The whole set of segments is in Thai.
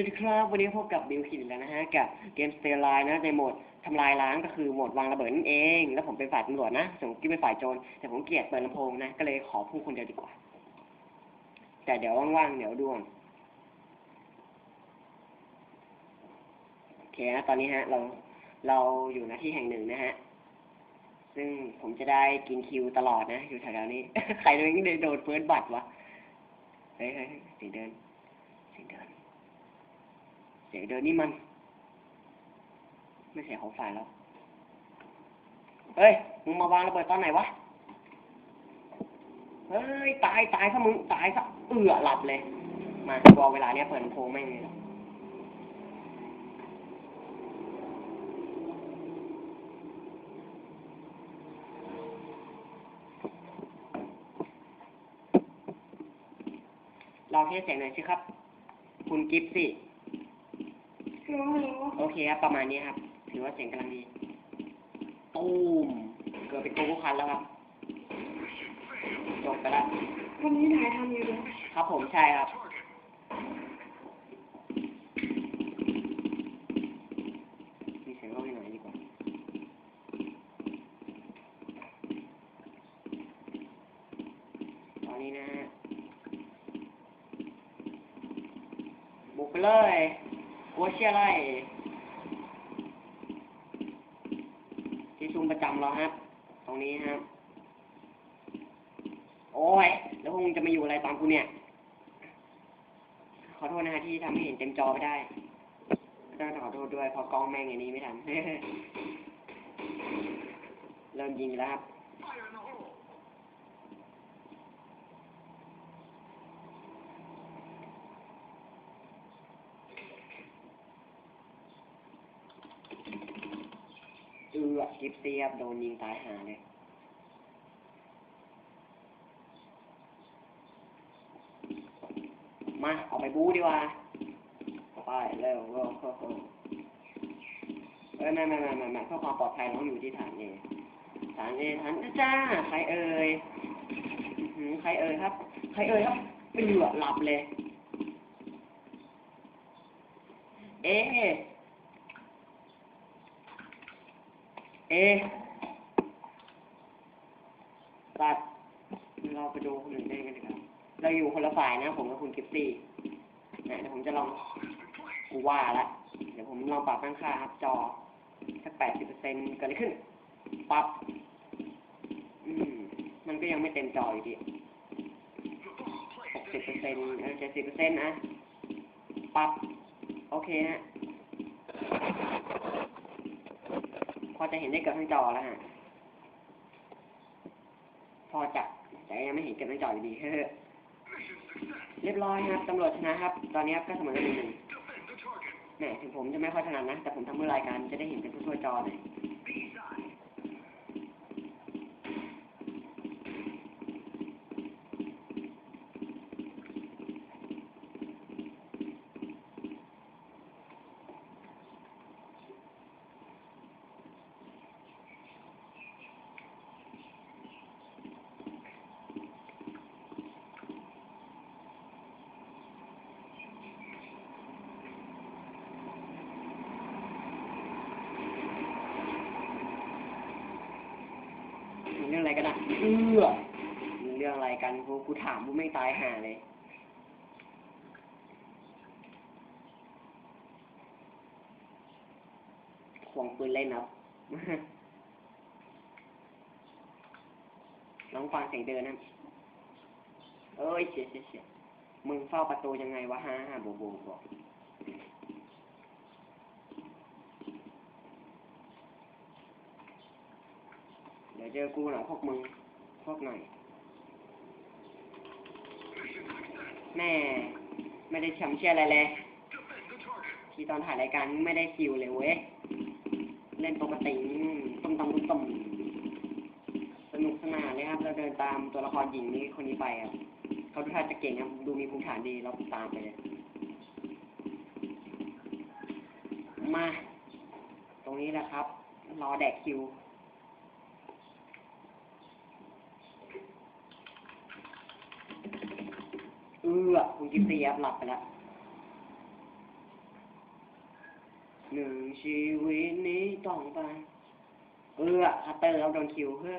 สวัสดีครับ วันนี้พบกับบิวคิดอีกแล้วนะฮะ กับเกมสเตอร์ไลน์นะในโหมดทำลายล้างก็คือโหมดวางระเบิดนั่นเอง แล้วผมเป็นฝ่ายตำรวจนะส่วนกิ๊บเป็นฝ่ายโจร แต่ผมเกลียดเปิดลำโพงนะ ก็เลยขอพูดคนเดียวดีกว่า แต่เดี๋ยวว่างๆ เดี๋ยวดูก่อนโอเคนะ ตอนนี้ฮะ เรา เราอยู่หน้าที่แห่งหนึ่งนะฮะ ซึ่งผมจะได้กินคิวตลอดนะ อยู่แถวๆนี้ ใครโดนโดนเฟิร์สบัตรวะ เฮ้ยเฮ้ยเสียงเดินเสียงเดิน เสียงเดินนี่มัน ไม่ใช่ของฝ่ายเราเฮ้ย มึงมาวางระเบิดตอนไหนวะ เฮ้ย ตายตายซะมึง ตายซะเอือหลับเลย มาบอเวลาเนี้ยเปิดลำโพงไม่มีหรอกลองเทสเสียงหน่อยสิครับ คุณกิฟสิฮัล โหลฮัลโหลโอเคครับ ประมาณนี้ครับ ถือว่าเสียงกำลังดีตูมเกิดเป็นโกโก้คันแล้วครับ จบไปแล้ววันนี้ถ่ายทำอยู่เลยครับผมใช่ครับ มีเสียงร้องให้หน่อยดีกว่า ตอนนี้นะฮะบุกไปเลยกลัวเชี่ยอะไร ที่ชุมประจำเราครับตรงนี้ครับโอ้ย แล้วพวกมึงจะมาอยู่อะไรตามคุณเนี่ย ขอโทษนะฮะที่ทำให้เห็นเต็มจอไม่ได้ต้องขอโทษด้วยเพราะกล้องแม่งอย่างนี้ไม่ทัน เริ่มยิงแล้วครับ เอือกิฟเซียบโดนยิงตายหาเลยมาเอาไปบู๊ดีกว่าไปเร็วเร็วเร็วเอ้ยไม่ไม่ไม่ไม่ไม่เพื่อความปลอดภัยต้องอยู่ที่ฐานเอฐานเอฐานจ้าใครเอ่ยหือใครเอ่ยครับ ใครเอ่ยครับเอือหลับเลย เอ๊ะ เอตัดเราไปดูคนอื่นได้กันดีกว่าเราอยู่คนละฝ่ายนะ ผมกับคุณกิฟตี้นะเดี๋ยวผมจะลองกูว่าละเดี๋ยวผมลองปรับตั้งค่าครับจอสักแปดสิบเปอร์เซ็นต์เกิดอะไรขึ้น ปรับ อืม มันก็ยังไม่เต็มจออยู่ดีหกสิบเปอร์เซ็นต์เออเจ็ดสิบเปอร์เซ็นต์นะ ปรับ โอเคฮะ พอจะเห็นได้เกือบทั้งจอแล้วฮะ พอจะแต่ยังไม่เห็นเกือบทั้งจออยู่ดีเฮ้อเรียบร้อยครับตำรวจชนะครับ ตอนนี้ก็เสมอกันหนึ่งหนึ่งแหมถึงผมจะไม่ค่อยถนัดนะ แต่ผมทำเมื่อรายการจะได้เห็นเป็นทั่วจอเลย มี เรื่องอะไรกันอะเอื้อมีเรื่องอะไรกันกูกูถามกูไม่ตายห่าเลย ควงปืนเล่นครับลองฟังเสียงเดินนะเอ้ยเฉียเฉียเฉียมึงเฝ้าประตูยังไงวะฮ่าฮ่าโบโบบอก เจอกูหน่อพวกมึงพวกหน่อยแม่ไม่ได้ชำเชื่ออะไรเลย ที่ตอนถ่ายรายการไม่ได้คิวเลยเว้ย เล่นปกติอืมต้มตำต้มตำสนุกสนานเลยครับ เราเดินตามตัวละครหญิงนี้คนนี้ไปครับเขาดูท่าจะเก่งครับ ดูมีภูมิฐานดี เราตามไปเลย มา ตรงนี้แหละครับ รอแดกคิว เออคุณกิฟต์เสียบหลับไปแล้วหนึ่งชีวิตนี้ต้องไปเออคัตเตอร์เอาโดนคิวเพื่อ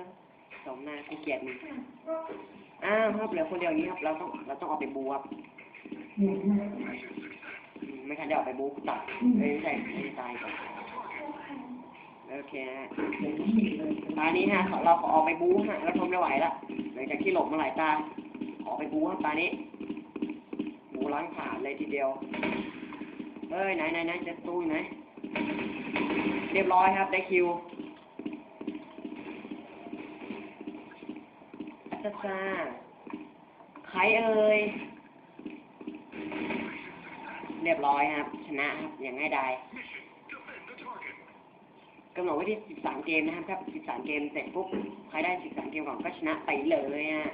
สมหน้าขี้เกียจมึงอ้าวครับเหลือคนเดียวนี้ครับเราต้องเราต้องออกไปบูครับไม่ทันได้ออกไปบูตัดเอ้ยไม่ใช่ไม่ตายก่อนโอเคฮะตอนนี้ฮะเราขอออกไปบูฮะเราทนไม่ไหวละหลังจากที่หลบมาหลายตาขอไปบูครับตอนูล้างผ่านเลยทีเดียวเฮ้ยไหนไหนไหนจะตู้ไหน เรียบร้อยครับได้คิวอัศจาใครเอ่ย เรียบร้อยครับ ชนะครับอย่างง่ายดายกำหนดไว้ที่ 13 เกมนะครับครับ13 เกมเสร็จปุ๊บ ใครได้ 13 เกมก่อนก็ชนะไปเลยอะ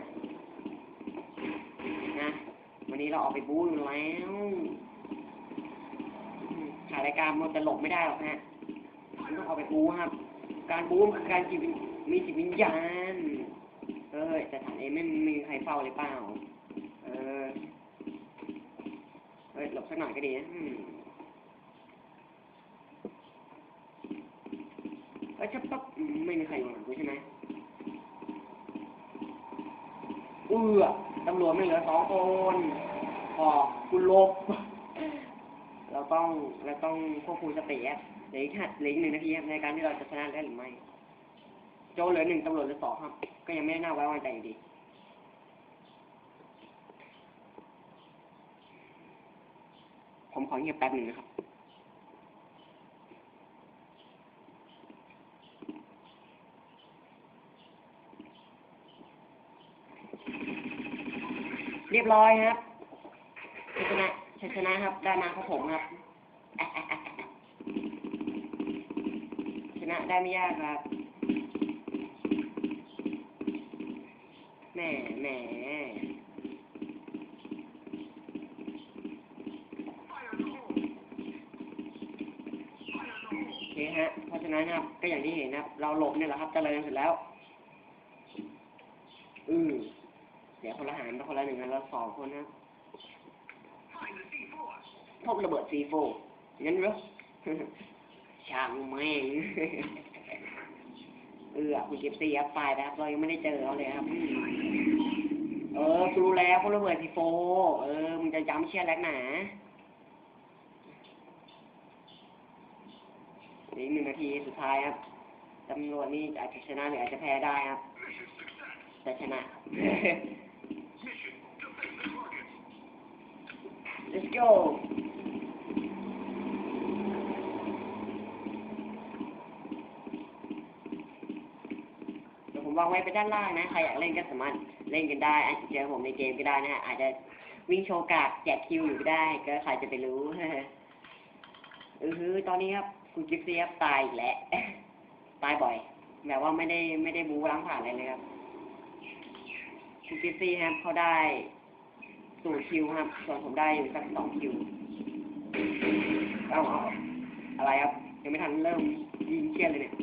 วันนี้เราออกไปบู๊อยู่แล้วถ่ายรายการมันจะหลบไม่ได้หรอกฮะมันต้องออกไปบู๊ครับ การบู๊คือการจิตวิญมีจิตวิญญาณ เออแต่ฐานเองไม่มีใครเฝ้าเลยเปล่า เออเฮ้ยหลบสักหน่อยก็ดีนะเออชับปั๊บอืมไม่มีใครอยู่หลังกูใช่ไหมเอือ ตำรวจไม่เหลือสองคนพอคุณลบ เราต้องเราต้องควบคุมสติอะเหลืออีกแค่เหลืออีกหนึ่งนาทีครับในการที่เราจะชนะได้หรือไม่ โจเหลือหนึ่งตำรวจเหลือสองครับ ก็ยังไม่ได้น่าไว้วางใจอยู่ดีผมขอเงียบแป๊บหนึ่งนะครับ เรียบร้อยครับชัยชนะชัยชนะครับได้มาครับผมครับชนะได้ไม่ยากครับแหมแหมโอเคฮะเพราะฉะนั้นนะครับก็อย่างที่เห็นนะครับ เราหลบเนี่ยแหละครับเจริญเสร็จแล้ว อืมเดี๋ยว คนละหารไปคนละหนึ่งกันแล้วสองคนนะครับพบระเบิดซีโฟงั้นเหรอช่างแม่งเออคุณกิฟซี่ครับไปนะครับเรายังไม่ได้เจอเขาเลยครับอืมเออกูรู้แล้วพวกระเบิดซีโฟเออมึงจะย้ำเชียร์แลกหนาอีกหนึ่งนาทีสุดท้ายครับตำรวจนี่อาจจะชนะหรืออาจจะแพ้ได้ครับแต่ชนะ let's go เดี๋ยวผมวางไว้ไปด้านล่างนะ ใครอยากเล่นก็สามารถเล่นกันได้ อาจจะเจอผมในเกมก็ได้นะฮะ อาจจะวิ่งโชว์กากแจกคิวอยู่ก็ได้ ก็ใครจะไปรู้เออคือตอนนี้ครับคุณกิฟซี่ครับตายอีกแล้ว ตายบ่อยแบบว่าไม่ได้ไม่ได้บูล้างผ่านอะไรเลยครับคุณกิฟซี่ครับเขาได้ สูตรคิวครับส่วนผมได้อยู่สักสองคิวเอาเอาอะไรครับยังไม่ทันเริ่มยิงเครียดเลยเนี่ย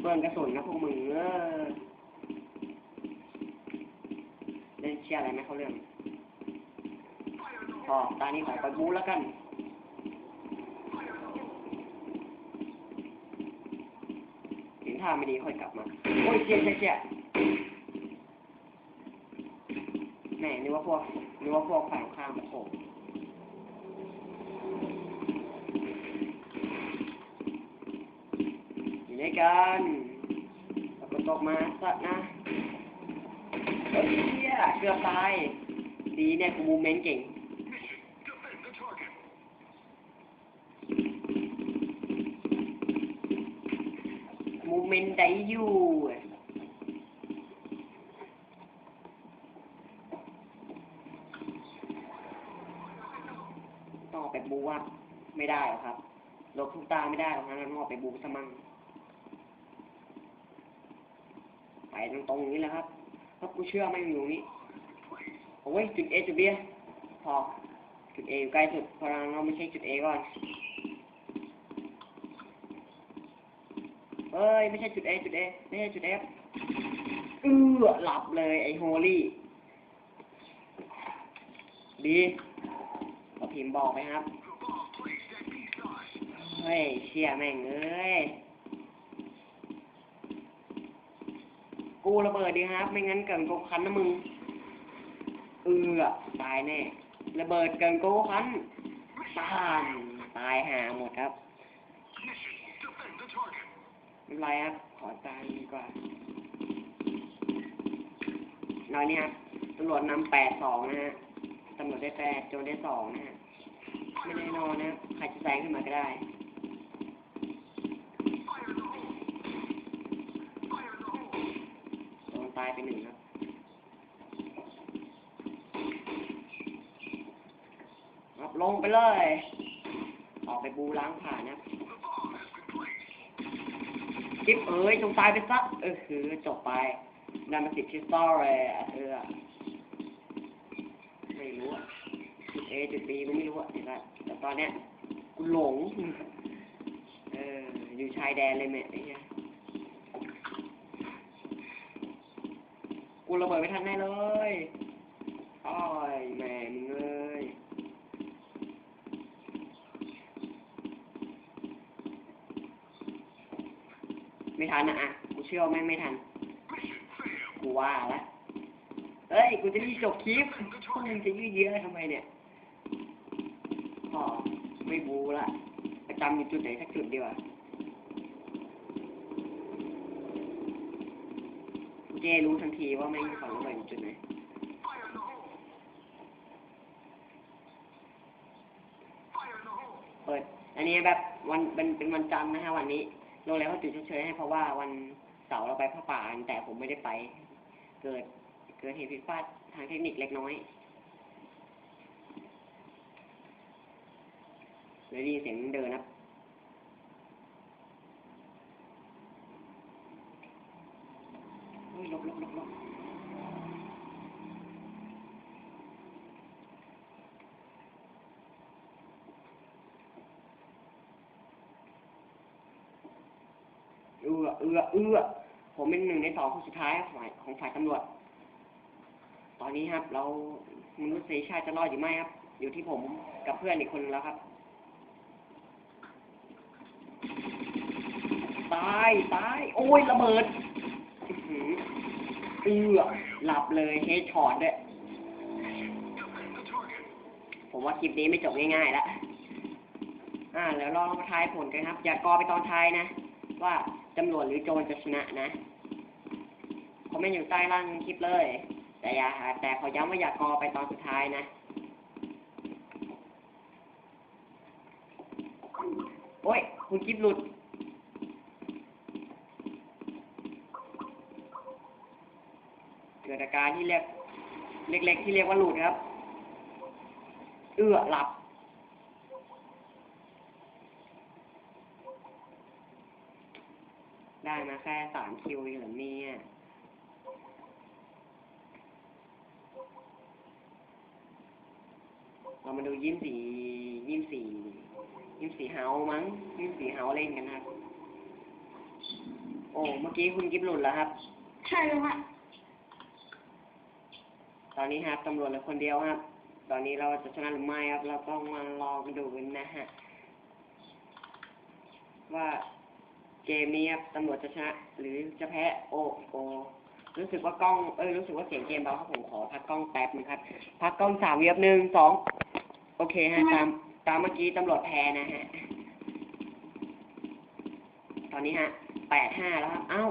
เบิ่งกระสุนนะพวกมึงเออเล่นเชียอะไรไหมเขาเรื่องพอตานี้ขอไปบู๊แล้วกันเห็นท่าไม่ดีค่อยกลับมา โอ้ยเชียเชี่ยเชี่ยแหมนึก ว่าพวกนึกว่าพวกฝ่ายข้ามโผล่อยู่ในกันตกตกมาสักนะเฮ้ยเชี่ยเกือบตายดีเนี่ยกูมูเมนต์เก่งมูเมนต์ได้อยู่ต้องออกไป บูว่าไม่ได้หรอกครับลบทุกตาไม่ได้หรอกนะต้องอไปบูสมังไปตรงตรงนี้แหละครับเพราะกูเชื่อไม่อยู่นี้โอ้ยจุดเอจุดเบียพอจุดเออยู่ใกล้สุดพราะเราไม่ใช่จุดเอก่อนเอ้ยไม่ใช่จุดเอจุดเอไม่ใช่จุดเอฟเออหลับเลยไอ้โฮลี่ดี เราพิมบอกไปครับ เฮ้ย เชี่ยแม่งเอ้ย กูระเบิดดีครับ ไม่งั้นเกินโกคันนะมึง เอือตายแน่ ระเบิดเกินโกคันตามตายหาหมดครับไม่เป็นไรครับ ขอตายดีกว่าน้อยเนี่ยครับตำรวจนำแปดสองนะฮะ ตำรวจได้แปดโจรได้สองนะฮะไม่แน่นอนนะใครจะแซงขึ้นมาก็ได้โดนตายไปหนึ่งครับครับลงไปเลย ออกไปบูล้างผ่านนะครับจิ๊บเอ้ยจงตายไปซะเออคือจบไปได้มาสิบชิสตอร์เลยเออ ไม่รู้อะจุดเอจุดบีไม่รู้อะแต่ตอนเนี้ยกูหลง เออ อยู่ชายแดนเลยแม่ไอ้เหี้ยกูระเบิดไม่ทันแน่เลยอ้อยแม่มึงเอ้ยไม่ทันนะอะ กูเชื่อแม่ไม่ทัน กูว่าละ เฮ้ย กูจะรีบจบคลิปพวกมึงจะยืดเยื้อทำไมเนี่ยพอไม่บูละประจำอยู่จุดไหนสักจุดดีกว่าเจรู้ทันทีว่าแม่งฝังระเบิดอยู่จุดไหนเปิด อันนี้แบบวันเป็นเป็นวันจันทร์นะฮะวันนี้โรงแรมเขาจุดเฉยๆให้เพราะว่าวันเสาร์เราไปพระป่านแต่ผมไม่ได้ไป เกิด เกิดเหตุผิดพลาดทางเทคนิคเล็กน้อยเลยได้ยินเสียงเดินนะเฮ้ยหลบลบลบลบเอือเอือเอือผมเป็นหนึ่งในสองคนสุดท้ายของฝ่ายตำรวจ ตอนนี้ครับ เรามนุษยชาติจะรอดอยู่ไหมครับ อยู่ที่ผมกับเพื่อนอีกคนแล้วครับ ตายตาย โอ้ยระเบิดเอือหลับเลยเฮดช็อตด้วย ผมว่าคลิปนี้ไม่จบง่ายๆแล้วอ่า แล้วลองมาทายผลกันครับ อย่ากอไปตอนท้ายนะ ว่าตำรวจหรือโจรจะชนะนะคอมเมนต์อยู่ใต้ล่างคลิปเลย แต่อย่าแต่ขอย้ำว่าอย่ากอไปตอนสุดท้ายนะ โอ้ย คุณคลิปหลุด เกิดอาการที่เรียกเล็กๆที่เรียกว่าหลุดครับ เอื้อหลับได้มาแค่สามคิวเองเหรอเนี่ย เรามาดูยิ้มสียิ้มสียิ้มสีเฮามั้งยิ้มสีเฮาเล่นกันนะครับ โอ้ เมื่อกี้คุณกิฟหลุดแล้วครับ ใช่แล้วฮะตอนนี้ครับตำรวจเหลือคนเดียวครับ ตอนนี้เราจะชนะหรือไม่ครับ เราต้องมารอกันดูกันนะฮะ ว่าเกมนี้ครับตำรวจจะชนะ หรือจะแพ้โอ้โอรู้สึกว่ากล้อง เอ้ย รู้สึกว่าเสียงเกมเบาครับผมขอพักกล้องแป๊บนึงครับ พักกล้องสามเวียบหนึ่งสอง โอเคฮะตามตามเมื่อกี้ตำรวจแพ้นะฮะ ตอนนี้ฮะแปดห้าแล้วครับ เอ้า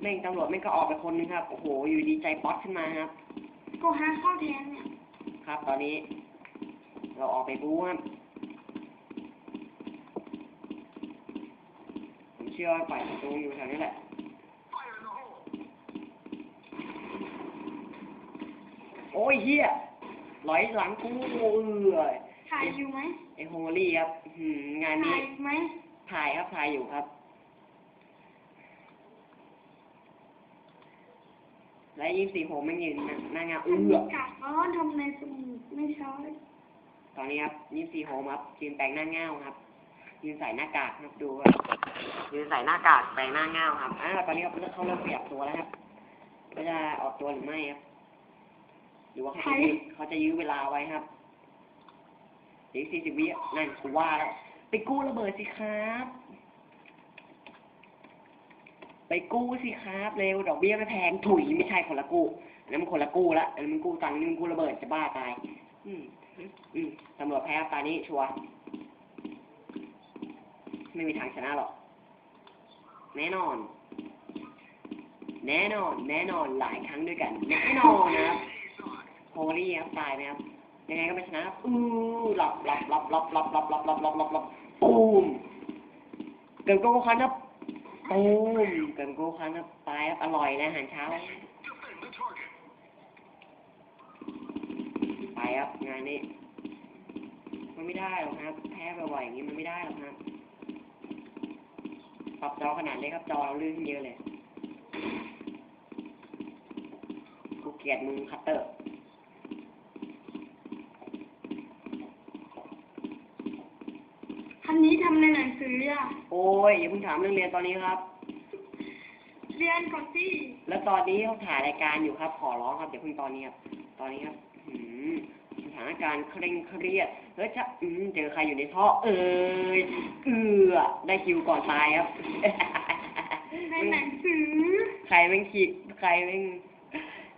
แม่งตำรวจแม่งก็ออกไปคนนึงครับ โอ้โห อยู่ดีใจป๊อตขึ้นมาครับก็หาข้อแทนเนี่ย ครับ ตอนนี้ เราออกไปบู๊ครับ ผมเชื่อว่าฝ่ายศัตรูอยู่แถวนี้แหละ โอ้ยเฮียหลอยหลังกูเออ ถ่ายอยู่ไหมไอโฮลี่ครับอื้อหืองานถ่านี้ยไหมถ่ายครับถ่ายอยู่ครับและยี่สี่ผมไม่ยืนหน้างานมัเอื้นอกัดร้อนทำในสมุดไม่ใช้ตอนนี้ครับยี่สี่โฮมครับยืนแปลงหน้าเง่าครับ ยืนใส่หน้ากากครับดูครับยืนใส่หน้ากากแปลงหน้าเง่าครับอ่าตอนนี้เขาเขาเริ่มเปรียบตัวแล้วครับเขาจะออกตัวหรือไม่ครับหรือว่าเขาจะยื้อเขาจะยื้อเวลาไว้ครับ เดี๋ยวสี่สิบวินั่นกูว่าแล้วไปกู้ระเบิดสิครับ ไปกู้สิครับเร็วดอกเบี้ยไม่แพงถุยไม่ใช่คนละกู้อันนั้นมันคนละกู้ละอันนั้นมันกู้ตังค์นี่มันกู้ระเบิดจะบ้าตาย อืมอืมตำรวจแพ้ครับตานี้ชัวร์ไม่มีทางชนะหรอกแน่นอน แน่นอน แน่นอนหลายครั้งด้วยกัน แน่นอนนะครับโฮลี่ครับตายไหมครับ ยังไงก็ไม่ชนะครับอู้หลับหลับหลับหลับหลับหลับหลับหลับหลับหลับหลับปูมเกิดโกโก้คันครับปูมเกิดโกโก้คันครับตายครับอร่อยนะอาหารเช้าไปครับงานนี้มันไม่ได้หรอกครับแพ้บ่อยอย่างนี้มันไม่ได้หรอกครับปรับจอขนาดเล็กครับจอเราลื่นขึ้นเยอะเลยกูเกลียดมึงคัตเตอร์ คันนี้ทำในหนังสืออะโอ้ยอย่าเพิ่งถามเรื่องเรียนตอนนี้ครับ เรียนก่อนสิแล้วตอนนี้เขาถ่ายรายการอยู่ครับ ขอร้องครับอย่าเพิ่งตอนนี้ครับตอนนี้ครับหืมสถานการณ์เคร่งเครียดเฮ้ยจะอืมเจอใครอยู่ในท่อเอ้ยเอือได้คิวก่อนตายครับ ในหนังสือ ใครแม่งคิดใครแม่ง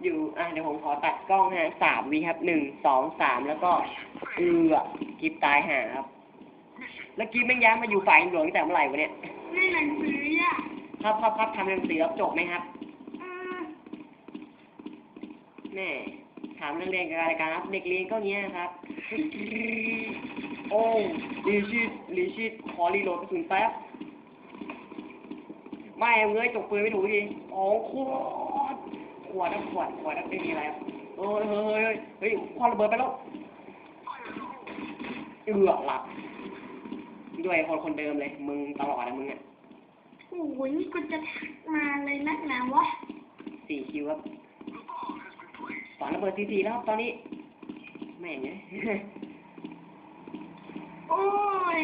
อยู่อะเดี๋ยวผมขอตัดกล้องฮะสามวิครับหนึ่งสองสามแล้วก็เอือกิฟตายหาครับ แล้วกิฟแม่งย้ายมาอยู่ฝ่ายหลวงตั้งแต่เมื่อไหร่วะเนี่ยในหนังสืออะครับครับครับทำหนังสือแล้วจบไหมครับเออแม่ถามเรื่องเรียนกับรายการครับเด็กเรียนก็เงี้ยครับ โอ้รีชิตรีชิตขอรีโหลดกระสุนแป๊บไม่เงยจกปืนไม่ถูกทีอ๋อขวดขวดนะขวดขวดนะไม่มีอะไรครับเฮ้ยเฮ้ยเฮ้ยเฮ้ยควันระเบิดไปแล้วเอือกหลับ ด้วยคนคนเดิมเลย มึงตลอดอะมึงอะโอ้ยนี่กูจะทักมาเลยนักหนาวะสี่คิวครับสอนระเบิดทีทีแล้วครับตอนนี้ แม่งเนี่ยโอ้ย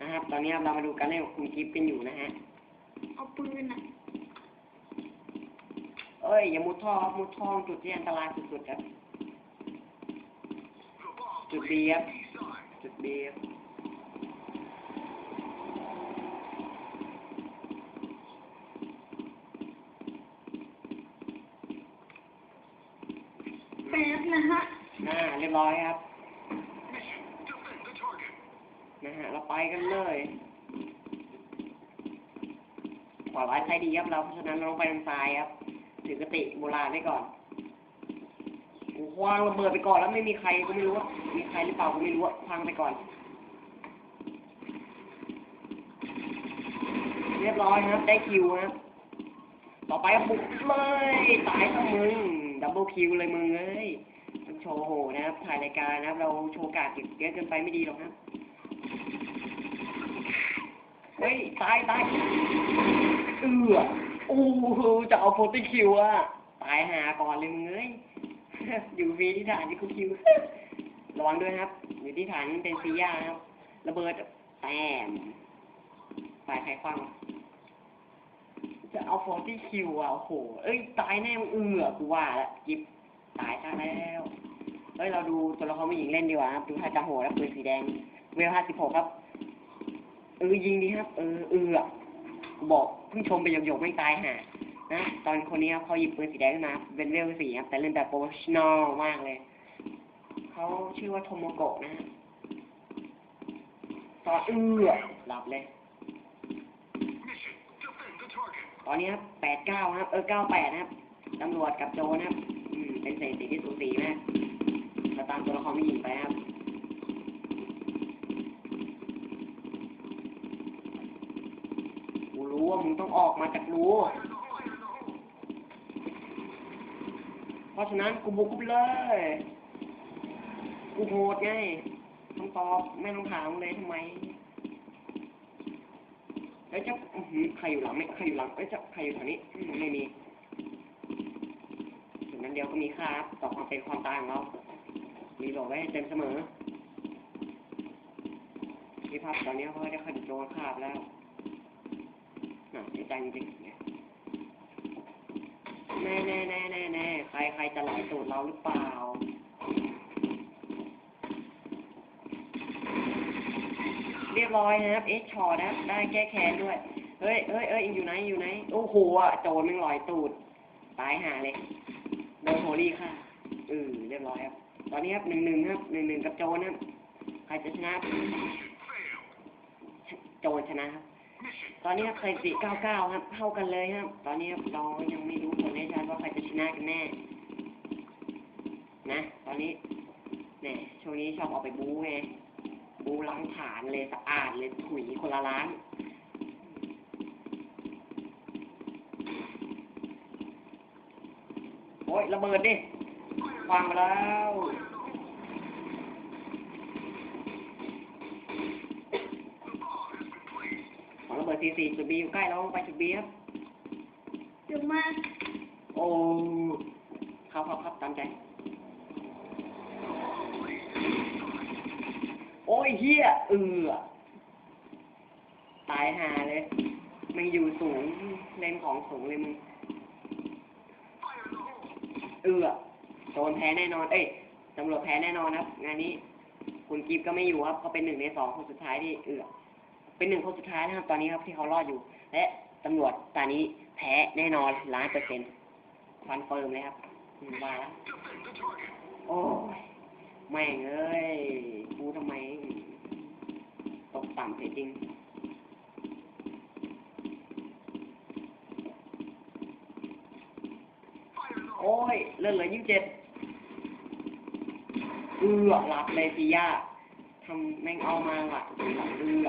นะครับ ตอนนี้เรามาดูการเล่นของคุณกิฟต์กันอยู่นะฮะ เอาปืนอะเอ้ย อย่ามุดท่อครับมุดท่อจุดที่อันตรายสุดๆครับ จุดบีครับจุดบีครับ แป๊บนะฮะน่าเรียบร้อยครับ นะฮะ เราไปกันเลยขวาร้ายซ้ดีครับเราเพราะฉะนั้นเราต้องไปทางซ้ายครับ ถือกติโบราณไว้ก่อนกูควางระเบิดไปก่อนแล้วไม่มีใครก็ไม่รู้ว่ามีใครหรือเปล่าก็ไม่รู้ว่าควางไปก่อน เรียบร้อยครับ ได้คิวครับ ต่อไปบุกเลยตายทั้งมึง ดับเบิลคิวเลยมึงเอ้ยโชว์โหนะครับ ถ่ายรายการนะครับ เราโชว์กาดเก็บเยอะเกินไปไม่ดีหรอกครับ เฮ้ย ตายตายเอือโอ้โหจะเอาโฟติคิวอะตายหาก่อนเลยมึงเอ้ย อยู่ฟรีที่ฐานที่คุคิว ระวังด้วยครับ อยู่ที่ฐานเป็นซีย่าครับ ระเบิดแตมฝ่ายใครคว้าง จะเอาโฟติคิวอะโอ้โห เอ้ยตายแน่มึงเอือกูว่าละกิบตายซะแล้วเฮ้ยเราดูตัวละครผู้หญิงเล่นดีกว่าครับดูท่าจะโหดแล้วปืนสีแดง เวลห้าสิบหกครับ เออยิงดีครับ เออเอออกูบอกเพิ่งชมไปหยกๆไม่ตายห่านะตอนคนนี้ครับเขาหยิบปืนสีแดงขึ้นมาเป็นเวลสี่ครับแต่เล่นแบบโปรเฟชชั่นอลมากเลยเขาชื่อว่าโทโมโกะนะฮะตอนเอือหลับเลย ตอนนี้ครับแปดเก้าครับ เออเก้าแปดนะครับตำรวจกับโจนะครับ อืม เป็นสถิติที่สูสีมากเราตามตัวละครผู้หญิงไปครับกูรู้ว่ามึงต้องออกมาจากรูเพราะฉะนั้นกูบุกไปเลย กูโหดไงต้องตอบไม่ต้องถามเลยทำไม เอ้ยเจ้าใครอยู่หลังไม่ใครอยู่หลังเอ้ยเจ้าใครอยู่แถวนี้ไม่มีถึงนั้นเดียวก็มีค่าครับต่อความเป็นความตายของเรา มีบอกไว้ให้เต็มเสมอที่ภาพตอนนี้เขาได้ขัดโจรคาบแล้วน่ะเสียใจจริงๆเนี่ยแน่แน่แน่แน่แน่ใครใครจะไหลตูดเราหรือเปล่า ร้อยนะครับ เอสชอนะ ได้แก้แค้นด้วย เฮ้ยเฮ้ยเอ้ยอยู่ไหน อยู่ไหน โอ้โหอะโจรม่งลอยตูด ตายหาเลย โดนโฮลี่ค่ะเออเรียบร้อยครับ ตอนนี้ครับหนึ่งหนึ่งครับหนึ่งหนึ่งกับโจรนะครับใครจะชนะ โจรชนะครับ ตอนนี้ครับใสถิติเก้าเก้าครับ เท่ากันเลยครับ ตอนนี้ครับเรายังไม่รู้ผลแน่ชัดว่าใครจะชนะกันแน่ นะ ตอนนี้เนี่ยช่วงนี้ชอบเอาไปบู๊ไง บูล้างฐานเลยสะอาดเลยถุยคนละล้านโอ้ยระเบิดดิวางไปแล้วของระเบิดทีสี่จุดบีอยู่ใกล้แล้วไปจุดบีครับเดี๋ยวมาโอ้ครับครับครับตามใจ อ้ยเฮียเออตายหาเลยมันอยู่สูงเล่นของสูงเลยมึงเออโดนแพ้แน่นอน เอ้ยตำรวจแพ้แน่นอนครับ งานนี้ คุณกิฟก็ไม่อยู่ครับเขาเป็นหนึ่งในสองคนสุดท้ายที่เออเป็นหนึ่งคนสุดท้ายนะครับ ตอนนี้ครับที่เขารอดอยู่ และตำรวจตอนนี้แพ้แน่นอนล้านเปอร์เซ็นต์คอนเฟิร์มเลยครับมว่าแล้วโอ้ แม่งเอ้ยกูทำไม ตกต่ำเสียจริง โอ้ย เลื่อนเหลือยี่สิบเจ็ดเอือหลับเลยสิย่าทำแม่งเอามาหลับหลับเอือ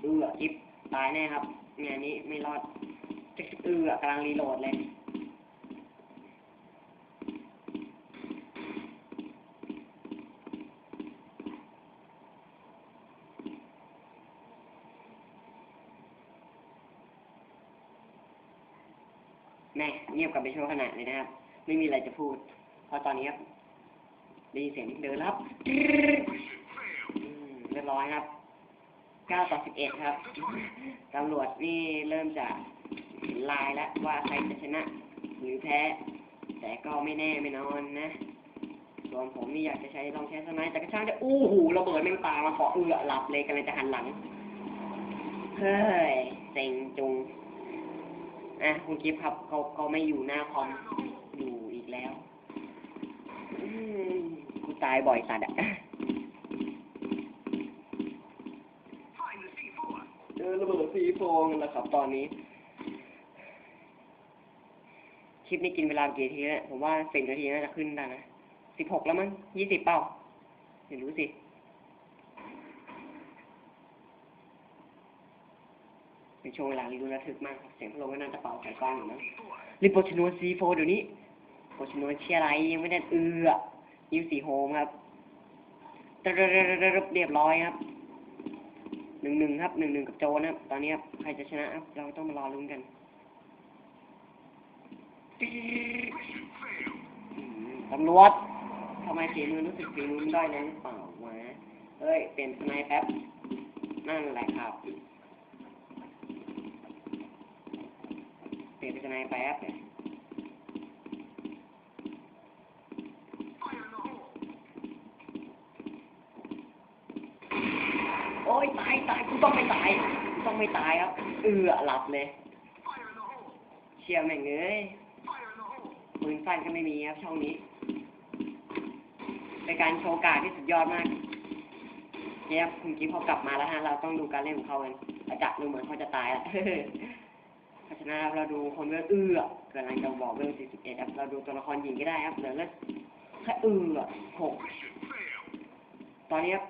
เอือจิ๊บตายแน่ครับงานนี้ไม่รอดจิ๊บเอือกำลังรีโหลดเลย แม่ เงียบกันไปชั่วขณะเลยนะครับ ไม่มีอะไรจะพูด เพราะตอนนี้ครับได้ยินเสียงเดินรับเรียบร้อยครับเก้าต่อสิบเอ็ดครับตำรวจนี่เริ่มจะเห็นลายแล้วว่าใครจะชนะ หรือแพ้ แต่ก็ไม่แน่ไม่นอนนะส่วนผมนี่อยากจะใช้ลองใช้สไนด์แต่กระช่างจะอู้หูระเบิดแม่งปามาเกาะเอือหลับเลยกำลังจะหันหลัง เฮ้ยเซ็งจุง อะคุณกิฟต์ครับเขาเขาไม่อยู่หน้าคอมอยู่อีกแล้วอืมกูตายบ่อยสัตว์อะเจอระเบิดซีโฟงแล้วครับตอนนี้ คลิปนี้กินเวลากี่นาทีแล้วผมว่าสิบนาทีน่าจะขึ้นได้นะสิบหกแล้วมั้งยี่สิบเปล่าไม่รู้สิ เป็นช่วงเวลาที่ดูระทึกมากครับเสียงพัดลมก็น่าจะเป่าไข่กว้างอยู่มั้งรีบโปรชนวนซีโฟเดี๋ยวนี้โปรชนวนเชียร์ไรยังไม่ได้เอือยิวสีโฮมครับเรียบร้อยครับหนึ่งหนึ่งครับหนึ่งหนึ่งกับโจนะครับตอนนี้ครับใครจะชนะครับเราต้องมารอลุ้นกันตำรวจทำไมฝีมือรู้สึกฝีมือมันด้อยลงหรือเปล่าวะเฮ้ย เปลี่ยนสไนป์แป๊บนั่นแหละครับ เป ลี่ยนเป็นไนป์แป๊บเนี่ยโอ้ยตายตายกูต้องไม่ตายกูต้องไม่ตายครับ เอือหลับเลย เชียร์แม่งเอ้ยปืนสั้นก็ไม่มีครับช่องนี้เป็นการโชว์การที่สุดยอดมากเนี่ยคุณกิ๊ฟเขากลับมาแล้วฮะ เราต้องดูการเล่นของเขากันอาจักดูเหมือนเขาจะตายแล้ว ราะฉะนั้นเราดูคนเลือดเอื้อกำลังจะบอกเรื่อง41ครับเราดูตัวละครหญิงก็ได้ครับเหลือเลือดแค่เอื้อหกตอนนี้ครับ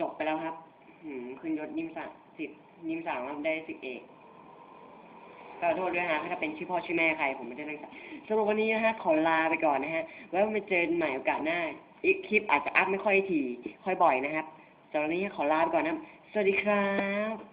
จบไปแล้วครับหืมขึ้นยศยิมสามสิบยิมสามครับได้สิบเอกขอโทษด้วยนะถ้าเป็นชื่อพ่อชื่อแม่ใครผมไม่ได้เล่นสำหรับวันนี้นะฮะขอลาไปก่อนนะฮะไว้มาเจอกันใหม่โอกาสหน้า อีกคลิปอาจจะอัพไม่ค่อยถี่ค่อยบ่อยนะครับสำหรับวันนี้ขอลาไปก่อนนะครับสวัสดีครับ